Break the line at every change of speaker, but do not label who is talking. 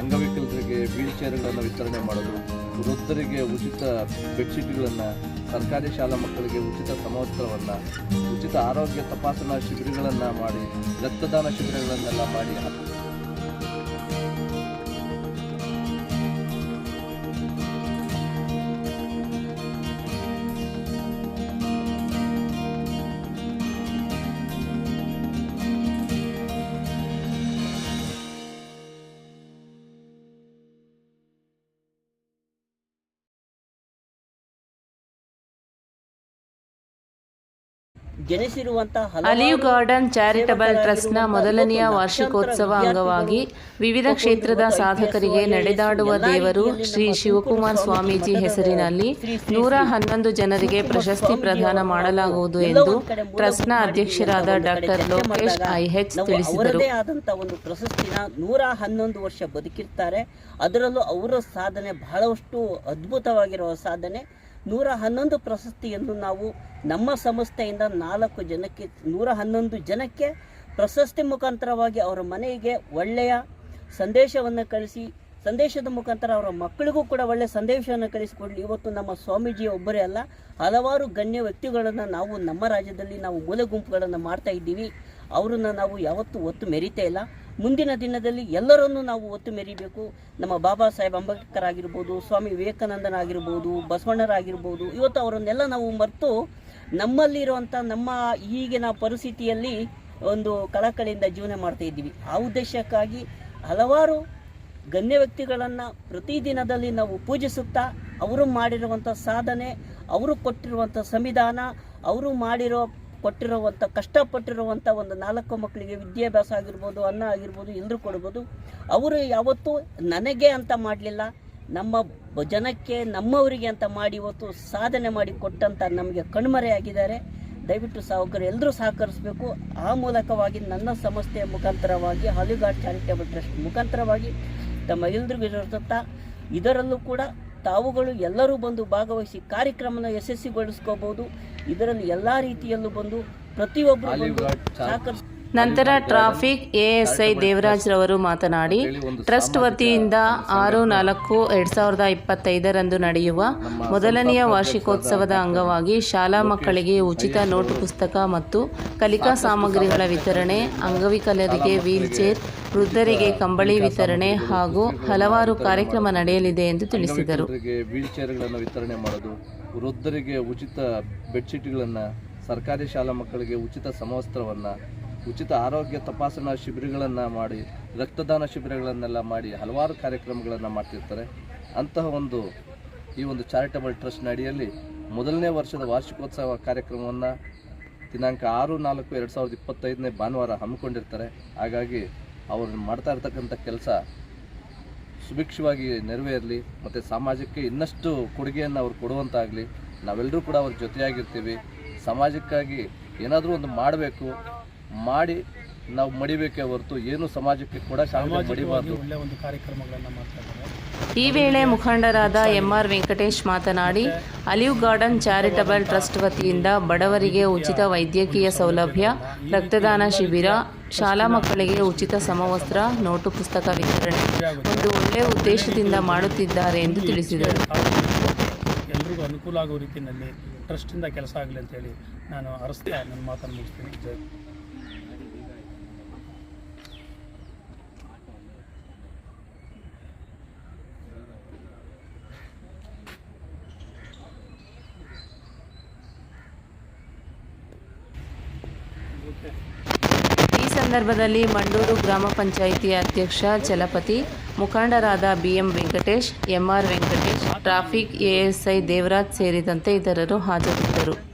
ಅಂಗವಿಕಲರಿಗೆ ವೀಲ್ ಚೇರ್ಗಳನ್ನು ವಿತರಣೆ ಮಾಡೋದು, ವೃದ್ಧರಿಗೆ ಉಚಿತ ಬೆಡ್ಶೀಟ್ಗಳನ್ನು, ಸರ್ಕಾರಿ ಶಾಲಾ ಮಕ್ಕಳಿಗೆ ಉಚಿತ ಸಮವಸ್ತ್ರವನ್ನು, ಉಚಿತ ಆರೋಗ್ಯ ತಪಾಸಣಾ ಶಿಬಿರಗಳನ್ನು ಮಾಡಿ, ರಕ್ತದಾನ ಶಿಬಿರಗಳನ್ನೆಲ್ಲ ಮಾಡಿ
ಅಲಿವ್ ಗಾರ್ಡನ್ ಚಾರಿಟಬಲ್ ಟ್ರಸ್ಟ್ನ ಮೊದಲನೆಯ ವಾರ್ಷಿಕೋತ್ಸವ ಅಂಗವಾಗಿ ವಿವಿಧ ಕ್ಷೇತ್ರದ ಸಾಧಕರಿಗೆ ನಡೆದಾಡುವ ದೇವರು ಶ್ರೀ ಶಿವಕುಮಾರ್ ಸ್ವಾಮೀಜಿ ಹೆಸರಿನಲ್ಲಿ ನೂರ ಹನ್ನೊಂದು ಜನರಿಗೆ ಪ್ರಶಸ್ತಿ ಪ್ರದಾನ ಮಾಡಲಾಗುವುದು ಎಂದು ಟ್ರಸ್ಟ್ನ ಅಧ್ಯಕ್ಷರಾದ ಡಾಕ್ಟರ್ ಲೋಕೇಶ್ ಐಹೆಚ್ ತಿಳಿಸಿದರು.
ಒಂದು ಪ್ರಶಸ್ತಿನ ನೂರ ಹನ್ನೊಂದು ವರ್ಷ ಬದುಕಿರ್ತಾರೆ. ಅದರಲ್ಲೂ ಅವರ ಸಾಧನೆ ಬಹಳಷ್ಟು ಅದ್ಭುತವಾಗಿರುವ ಸಾಧನೆ. ನೂರ ಹನ್ನೊಂದು ಪ್ರಶಸ್ತಿಯನ್ನು ನಾವು ನಮ್ಮ ಸಂಸ್ಥೆಯಿಂದ ನಾಲ್ಕು ಜನಕ್ಕೆ, ನೂರ ಹನ್ನೊಂದು ಜನಕ್ಕೆ ಪ್ರಶಸ್ತಿ ಮುಖಾಂತರವಾಗಿ ಅವರ ಮನೆಗೆ ಒಳ್ಳೆಯ ಸಂದೇಶವನ್ನು ಕಳಿಸಿ, ಸಂದೇಶದ ಮುಖಾಂತರ ಅವರ ಮಕ್ಕಳಿಗೂ ಕೂಡ ಒಳ್ಳೆಯ ಸಂದೇಶವನ್ನು ಕಳಿಸಿಕೊಡಲಿ. ಇವತ್ತು ನಮ್ಮ ಸ್ವಾಮೀಜಿ ಒಬ್ಬರೇ ಅಲ್ಲ, ಹಲವಾರು ಗಣ್ಯ ವ್ಯಕ್ತಿಗಳನ್ನು ನಾವು ನಮ್ಮ ರಾಜ್ಯದಲ್ಲಿ ನಾವು ಮೂಲೆ ಗುಂಪುಗಳನ್ನು ಮಾಡ್ತಾ ಇದ್ದೀವಿ. ಅವರನ್ನ ನಾವು ಯಾವತ್ತೂ ಒತ್ತು ಮೆರಿತಾ ಇಲ್ಲ. ಮುಂದಿನ ದಿನದಲ್ಲಿ ಎಲ್ಲರನ್ನೂ ನಾವು ಒತ್ತು ಮೆರಿಬೇಕು. ನಮ್ಮ ಬಾಬಾ ಸಾಹೇಬ್ ಅಂಬೇಡ್ಕರ್ ಆಗಿರ್ಬೋದು, ಸ್ವಾಮಿ ವಿವೇಕಾನಂದನಾಗಿರ್ಬೋದು ಬಸವಣ್ಣರಾಗಿರ್ಬೋದು, ಇವತ್ತು ಅವರನ್ನೆಲ್ಲ ನಾವು ಮರೆತು ನಮ್ಮಲ್ಲಿರುವಂಥ ನಮ್ಮ ಈಗಿನ ಪರಿಸ್ಥಿತಿಯಲ್ಲಿ ಒಂದು ಕಳಕಳಿಯಿಂದ ಜೀವನ ಮಾಡ್ತಾ ಇದ್ದೀವಿ. ಆ ಉದ್ದೇಶಕ್ಕಾಗಿ ಹಲವಾರು ಗಣ್ಯ ವ್ಯಕ್ತಿಗಳನ್ನು ಪ್ರತಿದಿನದಲ್ಲಿ ನಾವು ಪೂಜಿಸುತ್ತಾ ಅವರು ಮಾಡಿರುವಂಥ ಸಾಧನೆ, ಅವರು ಕೊಟ್ಟಿರುವಂಥ ಸಂವಿಧಾನ, ಅವರು ಮಾಡಿರೋ ಕೊಟ್ಟಿರುವಂಥ ಕಷ್ಟಪಟ್ಟಿರುವಂಥ ಒಂದು ನಾಲ್ಕು ಮಕ್ಕಳಿಗೆ ವಿದ್ಯಾಭ್ಯಾಸ ಆಗಿರ್ಬೋದು, ಅನ್ನ ಆಗಿರ್ಬೋದು ಎಲ್ಲರೂ ಕೊಡ್ಬೋದು. ಅವರು ಯಾವತ್ತೂ ನನಗೆ ಅಂತ ಮಾಡಲಿಲ್ಲ, ನಮ್ಮ ಜನಕ್ಕೆ, ನಮ್ಮವರಿಗೆ ಅಂತ ಮಾಡಿ ಇವತ್ತು ಸಾಧನೆ ಮಾಡಿ ಕೊಟ್ಟಂತ ನಮಗೆ ಕಣ್ಮರೆಯಾಗಿದ್ದಾರೆ ದಯವಿಟ್ಟು ಸಾವುಕರು ಎಲ್ಲರೂ ಸಹಕರಿಸಬೇಕು. ಆ ಮೂಲಕವಾಗಿ ನನ್ನ ಸಂಸ್ಥೆಯ ಮುಖಾಂತರವಾಗಿ ಹಾಲಿಗಾಡ್ ಚಾರಿಟೇಬಲ್ ಟ್ರಸ್ಟ್ ಮುಖಾಂತರವಾಗಿ ತಮ್ಮ ಎಲ್ಲರಿಗೂ ಇರುತ್ತಾ ಇದರಲ್ಲೂ ಕೂಡ ತಾವುಗಳು ಎಲ್ಲರೂ ಬಂದು ಭಾಗವಹಿಸಿ ಕಾರ್ಯಕ್ರಮನ ಯಶಸ್ವಿಗೊಳಿಸ್ಕೋಬಹುದು. ಇದರಲ್ಲಿ ಎಲ್ಲಾ ರೀತಿಯಲ್ಲೂ ಬಂದು ಪ್ರತಿಯೊಬ್ಬರು ಸಹಕರಿಸ
ನಂತರ ಟ್ರಾಫಿಕ್ ಎಎಸ್ಐ ದೇವರಾಜ್ ರವರು ಮಾತನಾಡಿ ಟ್ರಸ್ಟ್ ವತಿಯಿಂದ ಆರು ನಾಲ್ಕು ಎರಡ್ ಸಾವಿರದ ಇಪ್ಪತ್ತೈದರಂದು ನಡೆಯುವ ಮೊದಲನೆಯ ವಾರ್ಷಿಕೋತ್ಸವದ ಅಂಗವಾಗಿ ಶಾಲಾ ಮಕ್ಕಳಿಗೆ ಉಚಿತ ನೋಟು ಪುಸ್ತಕ ಮತ್ತು ಕಲಿಕಾ ಸಾಮಗ್ರಿಗಳ ವಿತರಣೆ ಅಂಗವಿಕಲರಿಗೆ ವೀಲ್ ಚೇರ್ ವೃದ್ಧರಿಗೆ ಕಂಬಳಿ ವಿತರಣೆ ಹಾಗೂ ಹಲವಾರು ಕಾರ್ಯಕ್ರಮ ನಡೆಯಲಿದೆ ಎಂದು ತಿಳಿಸಿದರು.
ವಿತರಣೆ ಮಾಡೋದು ವೃದ್ಧರಿಗೆ ಉಚಿತ ಬೆಡ್ಶೀಟ್ಗಳನ್ನು ಸರ್ಕಾರಿ ಶಾಲಾ ಮಕ್ಕಳಿಗೆ ಉಚಿತ ಸಮವಸ್ತ್ರವನ್ನು ಉಚಿತ ಆರೋಗ್ಯ ತಪಾಸಣಾ ಶಿಬಿರಗಳನ್ನು ಮಾಡಿ, ರಕ್ತದಾನ ಶಿಬಿರಗಳನ್ನೆಲ್ಲ ಮಾಡಿ ಹಲವಾರು ಕಾರ್ಯಕ್ರಮಗಳನ್ನು ಮಾಡ್ತಿರ್ತಾರೆ. ಅಂತಹ ಒಂದು, ಈ ಒಂದು ಚಾರಿಟಬಲ್ ಟ್ರಸ್ಟ್ನ ಅಡಿಯಲ್ಲಿ ಮೊದಲನೇ ವರ್ಷದ ವಾರ್ಷಿಕೋತ್ಸವ ಕಾರ್ಯಕ್ರಮವನ್ನು ದಿನಾಂಕ ಆರು, ನಾಲ್ಕು, ಎರಡು ಸಾವಿರದ ಇಪ್ಪತ್ತೈದನೇ ಭಾನುವಾರ ಹಮ್ಮಿಕೊಂಡಿರ್ತಾರೆ. ಹಾಗಾಗಿ ಅವರು ಮಾಡ್ತಾ ಇರ್ತಕ್ಕಂಥ ಕೆಲಸ ಸುಭಿಕ್ಷವಾಗಿ ನೆರವೇರಲಿ, ಮತ್ತು ಸಮಾಜಕ್ಕೆ ಇನ್ನಷ್ಟು ಕೊಡುಗೆಯನ್ನು ಅವರು ಕೊಡುವಂತಾಗಲಿ ನಾವೆಲ್ಲರೂ ಕೂಡ ಅವ್ರ ಜೊತೆಯಾಗಿರ್ತೀವಿ. ಸಮಾಜಕ್ಕಾಗಿ ಏನಾದರೂ ಒಂದು ಮಾಡಬೇಕು ಮಾಡಿ ನಾವು ಮಡಿಬೇಕೇ ಹೊರತು ಏನು ಸಮಾಜಕ್ಕೆ ಕೂಡ ಮಡಿಬಾರ್ದು.
ಒಳ್ಳೆ ಒಂದು ಕಾರ್ಯಕ್ರಮಗಳನ್ನು ಮಾಡ್ತಾ
ಈ ವೇಳೆ ಮುಖಂಡರಾದ ಎಂಆರ್ ವೆಂಕಟೇಶ್ ಮಾತನಾಡಿ ಅಲಿವ್ ಗಾರ್ಡನ್ ಚಾರಿಟಬಲ್ ಟ್ರಸ್ಟ್ ವತಿಯಿಂದ ಬಡವರಿಗೆ ಉಚಿತ ವೈದ್ಯಕೀಯ ಸೌಲಭ್ಯ ರಕ್ತದಾನ ಶಿಬಿರ ಶಾಲಾ ಮಕ್ಕಳಿಗೆ ಉಚಿತ ಸಮವಸ್ತ್ರ ನೋಟು ಪುಸ್ತಕ ವಿತರಣೆ ಒಂದು ಒಳ್ಳೆಯ ಉದ್ದೇಶದಿಂದ ಮಾಡುತ್ತಿದ್ದಾರೆ ಎಂದು ತಿಳಿಸಿದರು.
ಎಲ್ರಿಗೂ ಅನುಕೂಲ ಆಗುವ ರೀತಿಯಲ್ಲಿ ಟ್ರಸ್ಟಿಂದ ಕೆಲಸ ಆಗಲಿ ಅಂತೇಳಿ ನಾನು ಅರಸ್ತೆ ನನ್ನ ಮಾತನ್ನು ಮುಗಿಸ್ತೀನಿ.
ಈ ಸಂದರ್ಭದಲ್ಲಿ ಮಂಡೂರು ಗ್ರಾಮ ಪಂಚಾಯಿತಿ ಅಧ್ಯಕ್ಷ ಚಲಪತಿ, ಮುಖಂಡರಾದ BM Venkatesh, MR Venkatesh, traffic ASI Devaraj ಸೇರಿದಂತೆ ಇತರರು ಹಾಜರಿದ್ದರು.